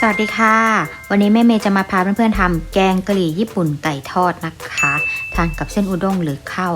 สวัสดีค่ะ วันนี้แม่เมย์จะมาพาเพื่อนๆทำแกงกะหรี่ญี่ปุ่นไก่ทอดนะคะ ทานกับเส้นอุด้งหรือข้าว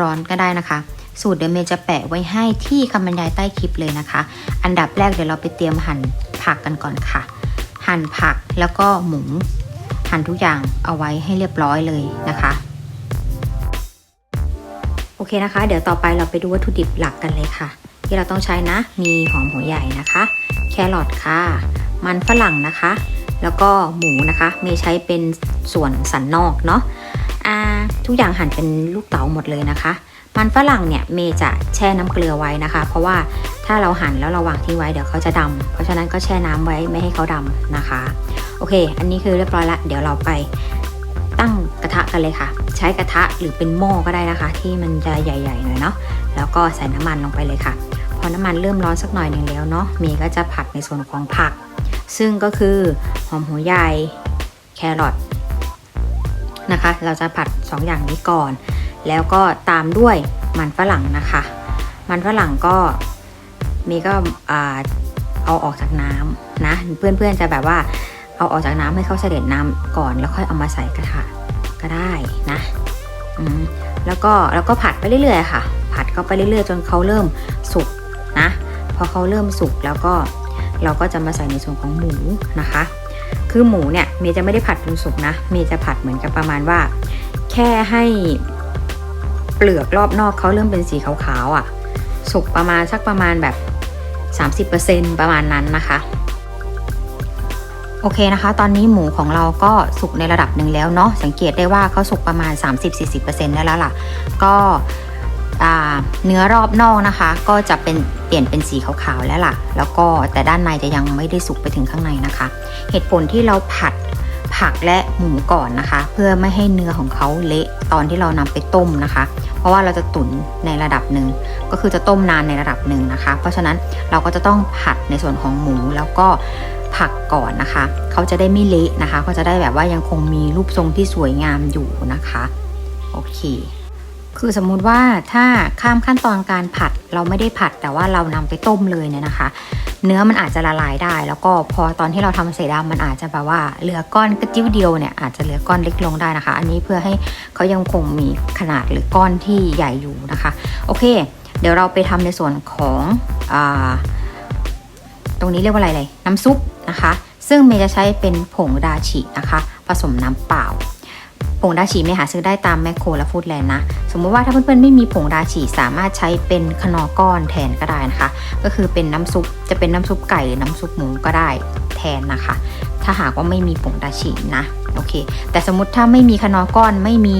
ร้อนๆก็ได้นะคะ สูตรเดี๋ยวเมย์จะแปะไว้ให้ที่คำบรรยายใต้คลิปเลยนะคะ อันดับแรกเดี๋ยวเราไปเตรียมหั่นผักกันก่อนค่ะ หั่นผักแล้วก็หมูหั่นทุกอย่างเอาไว้ให้เรียบร้อยเลยนะคะ โอเคนะคะ เดี๋ยวต่อไปเราไปดูวัตถุดิบหลักกันเลยค่ะ ที่เราต้องใช้นะมีหอมหัวใหญ่นะคะ แครอทค่ะ มันฝรั่งนะคะ แล้วก็หมูนะคะเมย์ใช้เป็นส่วนสันนอกเนาะอ่าทุกอย่างหั่นเป็นลูกเต๋าหมดเลยนะคะ มันฝรั่งเนี่ยเมย์จะแช่น้ำเกลือไว้นะคะ เพราะว่าถ้าเราหั่นแล้วเราวางทิ้งไว้เดี๋ยวเขาจะดำเพราะฉะนั้นก็แช่น้ำไว้ไม่ให้เขาดำนะคะ โอเค อันนี้คือเรียบร้อยละ เดี๋ยวเราไปตั้งกระทะกันเลยค่ะ ใช้กระทะหรือเป็นหม้อก็ได้นะคะ ที่มันจะใหญ่ๆหน่อยเนาะ แล้วก็ใส่น้ำมันลงไปเลยค่ะ พอน้ำมันเริ่มร้อนสักหน่อยหนึ่งแล้วเนาะ เมย์ก็จะผัดในส่วนของผัก ซึ่งก็คือหอมหัวใหญ่แครอทนะคะ เราจะผัด 2 อย่างนี้ก่อน แล้วก็ตามด้วยมันฝรั่งนะคะ มันฝรั่งก็มย์ก็เอาออกจากน้ำนะเพื่อนๆจะแบบว่าเอาออกจากน้ำให้เขาเสด็จน้ำก่อนแล้วค่อยเอามาใส่กระทะก็ได้นะแล้วก็แล้วก็ผัดไปเรื่อยๆค่ะ ผัดเข้าไปเรื่อยๆ จนเขาเริ่มสุกนะ พอเขาเริ่มสุกแล้วก็ เราก็จะมาใส่ในส่วนของหมูนะคะ คือหมูเนี่ยเมย์จะไม่ได้ผัดจนสุกนะเมย์จะผัดเหมือนกับประมาณว่า แค่ให้เปลือกรอบนอกเขาเริ่มเป็นสีขาวๆอะ่ะ สุกประมาณสักประมาณแบบ 30%ประมาณนั้นนะคะโอเคนะคะ ตอนนี้หมูของเราก็สุกในระดับหนึ่งแล้วเนาะสังเกตได้ว่าเขาสุกประมาณ 30-40%ได้แล้วล่ะ ก็ เนื้อรอบนอกนะคะ ก็จะเป็นเปลี่ยนเป็นสีขาวๆแล้วล่ะ แล้วก็แต่ด้านในจะยังไม่ได้สุกไปถึงข้างในนะคะ เหตุผลที่เราผัดผักและหมูก่อนนะคะ เพื่อไม่ให้เนื้อของเขาเละตอนที่เรานำไปต้มนะคะ เพราะว่าเราจะตุ๋นในระดับหนึ่งก็คือจะต้มนานในระดับหนึ่งนะคะ เพราะฉะนั้นเราก็จะต้องผัดในส่วนของหมูแล้วก็ผักก่อนนะคะ เขาจะได้ไม่เละนะคะเขาจะได้แบบว่ายังคงมีรูปทรงที่สวยงามอยู่นะคะ โอเค คือสมมุติว่าถ้าข้ามขั้นตอนการผัดเราไม่ได้ผัด แต่ว่าเรานำไปต้มเลยเนี่ยนะคะ เนื้อมันอาจจะละลายได้ แล้วก็พอตอนที่เราทำเสร็จแล้วมันอาจจะแบบว่าเหลือก้อนกระจิ้วเดียวเนี่ยอาจจะเหลือก้อนเล็กลงได้นะคะ อันนี้เพื่อให้เขายังคงมีขนาดหรือก้อนที่ใหญ่อยู่นะคะ โอเค เดี๋ยวเราไปทำในส่วนของอตรงนี้เรียกว่าอะไรเลยน้ำซุปนะคะ ซึ่งเมย์จะใช้เป็นผงดาชินะคะ ผสมน้ำเปล่า ผงดาชิไม่หาซื้อได้ตามแมคโครและฟูดแลนด์นะ สมมติว่าถ้าเพื่อนๆไม่มีผงดาชิสามารถใช้เป็นคนอก้อนแทนก็ได้นะคะ ก็คือเป็นน้ำซุปจะเป็นน้ำซุปไก่หรือน้ำซุปหมูก็ได้แทนนะคะ ถ้าหากว่าไม่มีผงดาชินะโอเค แต่สมมติถ้าไม่มีคนอก้อนไม่มี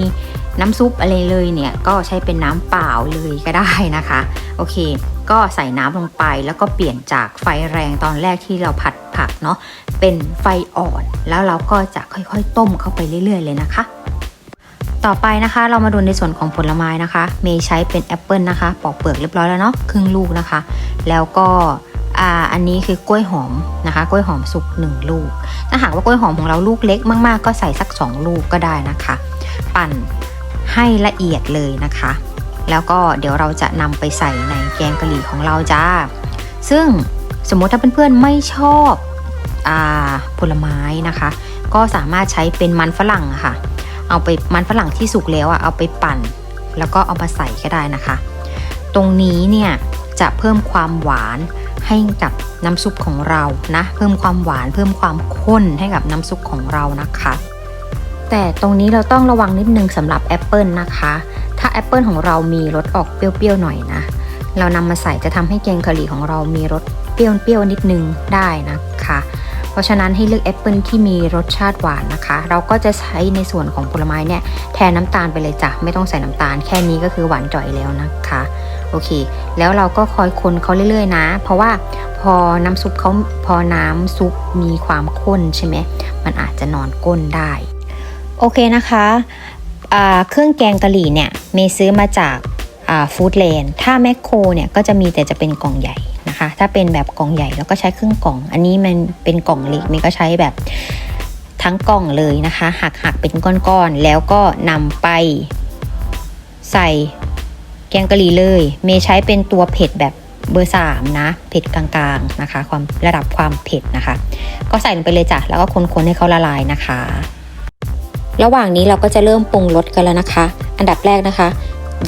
น้ำซุปอะไรเลยเนี่ยก็ใช้เป็นน้ำเปล่าเลยก็ได้นะคะ โอเค ก็ใส่น้ำลงไปแล้วก็เปลี่ยนจากไฟแรงตอนแรกที่เราผัดผักเนาะเป็นไฟอ่อน แล้วเราก็จะค่อยๆต้มเข้าไปเรื่อย ๆ เลยนะคะ ต่อไปนะคะเรามาดูในส่วนของผลไม้นะคะ เมย์ใช้เป็นแอปเปิลนะคะ ปอกเปลือกเรียบร้อยแล้วเนาะครึ่งลูกนะคะ แล้วก็อ่าอันนี้คือกล้วยหอมนะคะ กล้วยหอมสุกหนึ่งลูก ถ้าหากว่ากล้วยหอมของเราลูกเล็กมากๆ ก็ใส่สัก 2 ลูกก็ได้นะคะ ปั่นให้ละเอียดเลยนะคะ แล้วก็เดี๋ยวเราจะนำไปใส่ในแกงกะหรี่ของเราจ้า ซึ่งสมมติถ้าเพื่อนๆไม่ชอบอผลไม้นะคะ ก็สามารถใช้เป็นมันฝรั่งอะค่ะ เอาไปมันฝรั่งที่สุกแล้วอะเอาไปปั่น แล้วก็เอามาใส่ก็ได้นะคะ ตรงนี้เนี่ยจะเพิ่มความหวานให้กับน้ำซุปของเรานะ เพิ่มความหวานเพิ่มความข้นให้กับน้ำซุปของเรานะคะ แต่ตรงนี้เราต้องระวังนิดนึงสำหรับแอปเปิลนะคะ ถ้าแอปเปิลของเรามีรสออกเปรี้ยวๆหน่อยนะ เรานำมาใส่จะทำให้แกงกะหรี่ของเรามีรสเปรี้ยวๆนิดนึงได้นะคะ เพราะฉะนั้นให้เลือกแอปเปิลที่มีรสชาติหวานนะคะ เราก็จะใช้ในส่วนของผลไม้เนี่ยแทนน้ำตาลไปเลยจ้ะไม่ต้องใส่น้ำตาล แค่นี้ก็คือหวานจ่อยแล้วนะคะโอเค แล้วเราก็คอยคนเขาเรื่อยๆนะ เพราะว่าพอน้ำซุปเขาพอน้ำซุปมีความข้นใช่ไหมมันอาจจะนอนก้นได้ โอเคนะคะเครื่องแกงกะหรี่เนี่ยเมย์ซื้อมาจากฟู้ดแลนด์ถ้าแมคโครเนี่ยก็จะมีแต่จะเป็นกล่องใหญ่ นะคะ ถ้าเป็นแบบกล่องใหญ่แล้วก็ใช้ครึ่งกล่อง อันนี้มันเป็นกล่องเล็กมย์ก็ใช้แบบทั้งกล่องเลยนะคะหักหักเป็นก้อนๆแล้วก็นำไปใส่แกงกะหรี่เลย เมย์ใช้เป็นตัวเผ็ดแบบเบอร์3นะ เผ็ดกลางๆนะคะ ความระดับความเผ็ดนะคะ ก็ใส่ลงไปเลยจ้ะ แล้วก็คนๆให้เขาละลายนะคะ ระหว่างนี้เราก็จะเริ่มปรุงรสกันแล้วนะคะ อันดับแรกนะคะ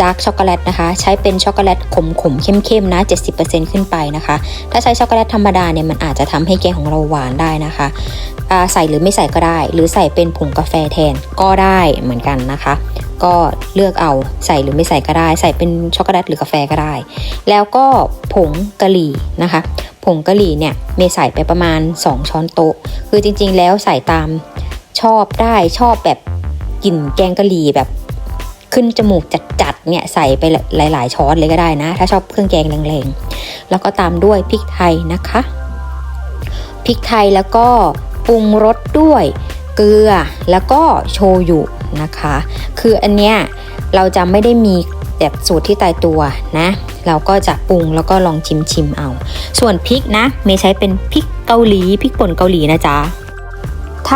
ดาร์กช็อกโกแลตนะคะ ใช้เป็นช็อกโกแลตขมๆเข้มๆนะ 70%ขึ้นไปนะคะ ถ้าใช้ช็อกโกแลตธรรมดาเนี่ยมันอาจจะทำให้แกงของเราหวานได้นะคะใส่หรือไม่ใส่ก็ได้ หรือใส่เป็นผงกาแฟแทนก็ได้เหมือนกันนะคะ ก็เลือกเอาใส่หรือไม่ใส่ก็ได้ ใส่เป็นช็อกโกแลตหรือกาแฟก็ได้ แล้วก็ผงกะหรี่นะคะ ผงกะหรี่เนี่ยเมย์ใส่ไปประมาณ 2 ช้อนโต๊ะ คือจริง ๆ แล้วใส่ตามชอบได้ชอบแบบกลิ่นแกงกะหรี่แบบขึ้นจมูกจัดๆ เนี่ยใส่ไปหลาย ๆ ช้อนเลยก็ได้นะ ถ้าชอบเครื่องแกงแรงๆ แล้วก็ตามด้วยพริกไทยนะคะพริกไทยแล้วก็ปรุงรสด้วยเกลือแล้วก็โชยุนะคะ คืออันเนี้ยเราจะไม่ได้มีแบบสูตรที่ตายตัวนะ เราก็จะปรุงแล้วก็ลองชิมชิมเอา ส่วนพริกนะเมย์ใช้เป็นพริกเกาหลีพริกป่นเกาหลีนะจ๊ะ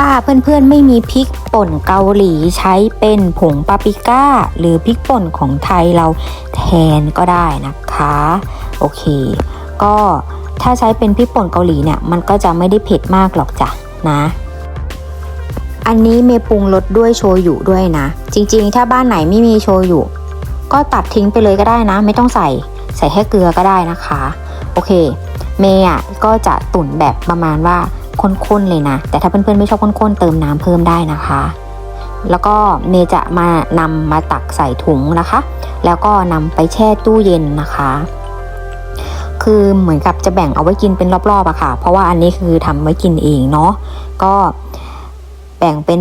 ถ้าเพื่อนๆไม่มีพริกป่นเกาหลีใช้เป็นผงปาปริก้า หรือพริกป่นของไทยเราแทนก็ได้นะคะ โอเค ก็ถ้าใช้เป็นพริกป่นเกาหลีเนี่ยมันก็จะไม่ได้เผ็ดมากหรอกจ้ะนะอันนี้เมย์ปรุงรสด้วยโชยุด้วยนะ จริงๆ ถ้าบ้านไหนไม่มีโชยุก็ตัดทิ้งไปเลยก็ได้นะ ไม่ต้องใส่ใส่แค่เกลือก็ได้นะคะ โอเค เมย์อะก็จะตุ๋นแบบประมาณว่า ข้นๆเลยนะ แต่ถ้าเพื่อนๆไม่ชอบข้นๆเติมน้ำเพิ่มได้นะคะ แล้วก็เมจะมานำมาตักใส่ถุงนะคะ แล้วก็นำไปแช่ตู้เย็นนะคะ คือเหมือนกับจะแบ่งเอาไว้กินเป็นรอบๆอะค่ะ เพราะว่าอันนี้คือทำไว้กินเองเนาะก็แบ่งเป็น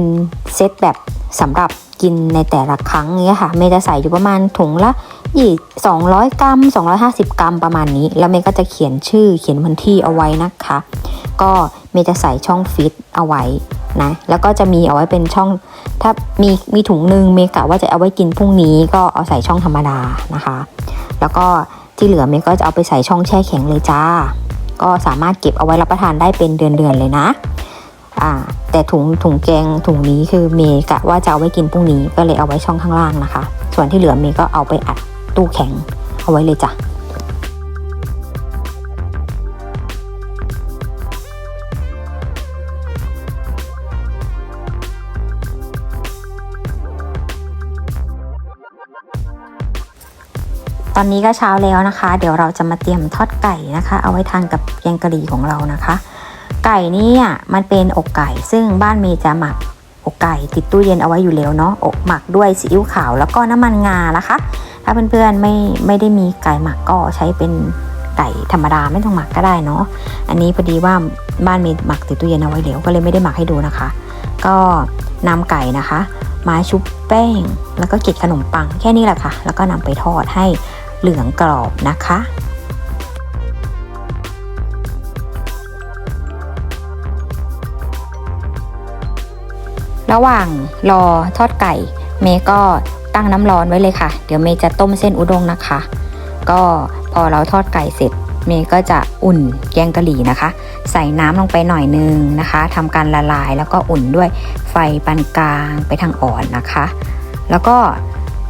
เซตแบบสำหรับกินในแต่ละครั้งเงี้ยค่ะเมย์จะใส่อยู่ประมาณถุงละยี่สองร้อยกรัมสองร้อยห้าสิบกรัมประมาณนี้ แล้วเมย์ก็จะเขียนชื่อเขียนวันที่เอาไว้นะคะ ก็ มย์จะใส่ช่องฟิตเอาไว้นะแล้วก็จะมีเอาไว้เป็นช่อง ถ้ามีมีถุงหนึ่งเมย์กะว่าจะเอาไว้กินพรุ่งนี้ก็เอาใส่ช่องธรรมดานะคะ แล้วก็ที่เหลือเมย์ก็จะเอาไปใส่ช่องแช่แข็งเลยจ้า ก็สามารถเก็บเอาไว้รับประทานได้เป็นเดือนๆเลยนะอ่าแต่ถุงถุงแกงถุงนี้คือเมย์กะว่าจะเอาไว้กินพรุ่งนี้ก็เลยเอาไว้ช่องข้างล่างนะคะ ส่วนที่เหลือเมย์ก็เอาไปอัดตู้แข็งเอาไว้เลยจ้ะ ตอนนี้ก็เช้าแล้วนะคะ เดี๋ยวเราจะมาเตรียมทอดไก่นะคะ เอาไว้ทานกับแกงกะหรี่ของเรานะคะ ไก่นี่มันเป็นอกไก่ ซึ่งบ้านเมย์จะหมักอกไก่ติดตู้เย็นเอาไว้อยู่แล้วเนาะอกหมักด้วยซีอิ๊วขาวแล้วก็น้ำมันงานะคะ ถ้าเพื่อนๆไม่ไม่ได้มีไก่หมักก็ใช้เป็นไก่ธรรมดาไม่ต้องหมักก็ได้เนาะอันนี้พอดีว่าบ้านเมย์หมักติดตู้เย็นเอาไว้แล้วก็เลยไม่ได้หมักให้ดูนะคะ ก็นำไก่นะคะ มาชุบแป้ง แล้วก็เกล็ดขนมปังแค่นี้แหละค่ะ แล้วก็นำไปทอดให้ เหลืองกรอบนะคะ ระหว่างรอทอดไก่ เมย์ก็ตั้งน้ำร้อนไว้เลยค่ะ เดี๋ยวเมย์จะต้มเส้นอุด้งนะคะ ก็พอเราทอดไก่เสร็จ เมย์ก็จะอุ่นแกงกะหรี่นะคะ ใส่น้ำลงไปหน่อยนึงนะคะทำการละลายแล้วก็อุ่นด้วยไฟปานกลางไปทางอ่อนนะคะ แล้วก็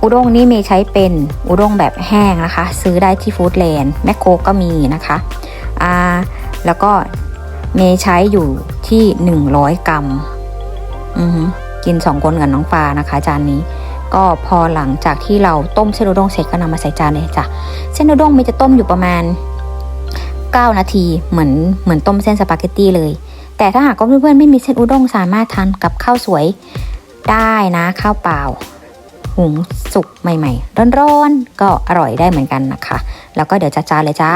อุด้งนี่เมย์ใช้เป็นอุด้งแบบแห้งนะคะ ซื้อได้ที่ฟู้ดแลนด์แมคโครก็มีนะคะอ่าแล้วก็เมย์ใช้อยู่ที่ 100 กรัมอือหือกิน 2 คนกับน้องฟ้านะคะจานนี้ ก็พอหลังจากที่เราต้มเส้นอุด้งเสร็จก็นำมาใส่จานเลยจ้ะเส้นอุด้งเมย์จะต้มอยู่ประมาณ 9 นาทีเหมือนเหมือนต้มเส้นสปาเกตตี้เลย แต่ถ้าหากเพื่อนๆไม่มีเส้นอุด้งสามารถทานกับข้าวสวยได้นะข้าวเปล่า หุงสุกใหม่ๆ ร้อนๆ ก็อร่อยได้เหมือนกันนะคะ แล้วก็เดี๋ยวจะจานเลยจ้า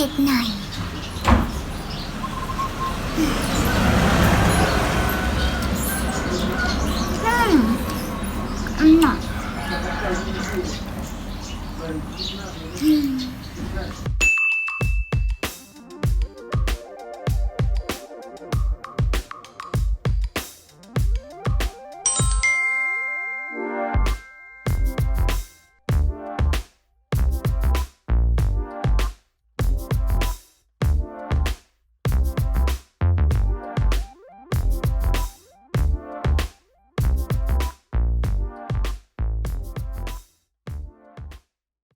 เผ็ดหน่อย